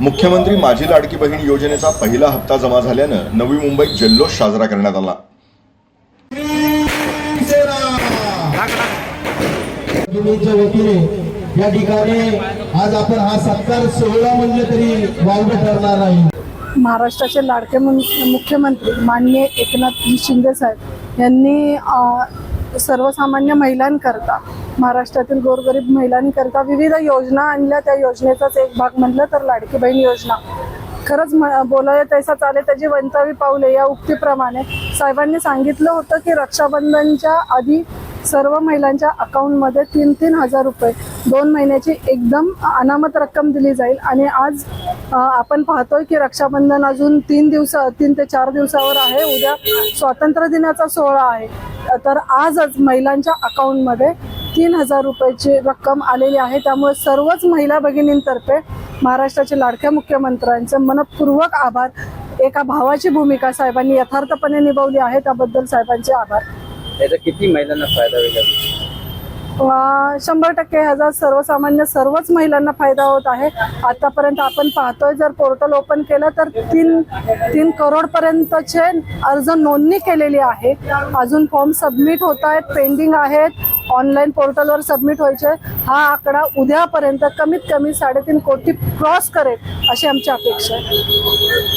मुख्यमंत्री माझी लाडकी बहीण योजनेचा पहिला हप्ता जमा झाल्यानं नवी मुंबईत जल्लोष साजरा करण्यात आला. या ठिकाणी आज आपण हा सत्कार सोहळा म्हणले तरी वावडं ठरणार नाही. महाराष्ट्राचे लाडके मुख्यमंत्री माननीय एकनाथजी शिंदे साहेब यांनी सर्वसामान्य महिलांकरता महाराष्ट्रातील गोरगरीब महिलांकरता विविध योजना आणल्या. त्या योजनेचाच एक भाग म्हटलं तर लाडकी बहीण योजना. खरंच म- बोलाय तैसा चाले त्याची वंचावी पावले या उक्तीप्रमाणे साहेबांनी सांगितलं होतं की रक्षाबंधनच्या आधी सर्व महिलांच्या अकाउंटमध्ये तीन तीन हजार रुपये दोन महिन्याची एकदम अनामत रक्कम दिली जाईल. आणि आज आपण पाहतोय की रक्षाबंधन अजून तीन दिवस तीन ते चार दिवसावर आहे. उद्या स्वातंत्र्य दिनाचा सोहळा आहे. तर आजच महिलांच्या अकाउंटमध्ये तीन हजार रुपयाची रक्कम आलेली आहे. त्यामुळे सर्वच महिला भगिनींतर्फे महाराष्ट्राच्या लाडक्या मुख्यमंत्र्यांचे मनपूर्वक आभार. एका भावाची भूमिका साहेबांनी यथार्थपणे निभावली आहे. त्याबद्दल साहेबांचे आभार. त्याचा किती महिलांना फायदा होईल? शंभर टक्के ह्याचा सर्वसामान्य सर्वच महिलांना फायदा होत आहे. आतापर्यंत आपण पाहतोय जर पोर्टल ओपन केलं तर तीन तीन करोड पर्यंतचे अर्ज नोंदणी केलेली आहे. अजून फॉर्म सबमिट होत आहेत पेंडिंग आहेत. ऑनलाईन पोर्टलवर सबमिट व्हायचे. हा आकडा उद्यापर्यंत कमीत कमी साडेतीन कोटी क्रॉस करेल अशी आमची अपेक्षा आहे.